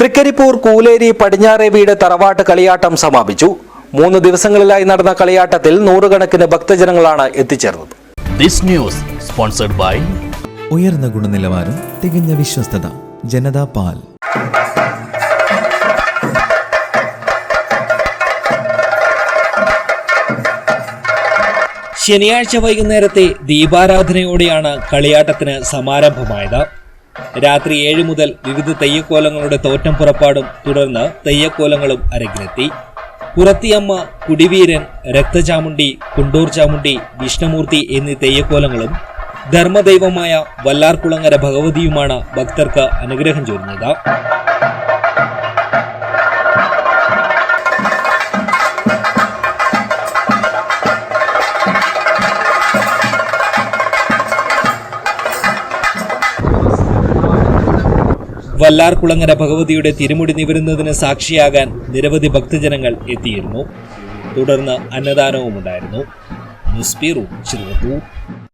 തൃക്കരിപ്പൂർ കൂലേരി പടിഞ്ഞാറേ വീട് തറവാട്ട് കളിയാട്ടം സമാപിച്ചു. മൂന്ന് ദിവസങ്ങളിലായി നടന്ന കളിയാട്ടത്തിൽ നൂറുകണക്കിന് ഭക്തജനങ്ങളാണ് എത്തിച്ചേർന്നത്. ദിസ് ന്യൂസ് സ്പോൺസർഡ് ബൈ ഉയർന്ന ഗുണനിലവാരം തികഞ്ഞ വിശ്വസ്തത ജനതാ പാൽ. ശനിയാഴ്ച വൈകുന്നേരത്തെ ദീപാരാധനയോടെയാണ് കളിയാട്ടത്തിന് സമാരംഭമായത്. രാത്രി ഏഴ് മുതൽ വിവിധ തെയ്യക്കോലങ്ങളുടെ തോറ്റം പുറപ്പാടും തുടർന്ന് തെയ്യക്കോലങ്ങളും അരങ്ങിലെത്തി. പുറത്തിയമ്മ കുടിവീരൻ രക്തചാമുണ്ടി കുണ്ടൂർ ചാമുണ്ടി വിഷ്ണുമൂർത്തി എന്നീ തെയ്യക്കോലങ്ങളും ധർമ്മദൈവമായ വല്ലാർകുളങ്ങര ഭഗവതിയുമാണ് ഭക്തർക്ക് അനുഗ്രഹം ചൊരിഞ്ഞത്. വല്ലാർകുളങ്ങര ഭഗവതിയുടെ തിരുമുടി നിവരുന്നതിന് സാക്ഷിയാകാൻ നിരവധി ഭക്തജനങ്ങൾ എത്തിയിരുന്നു. തുടർന്ന് അന്നദാനവും ഉണ്ടായിരുന്നു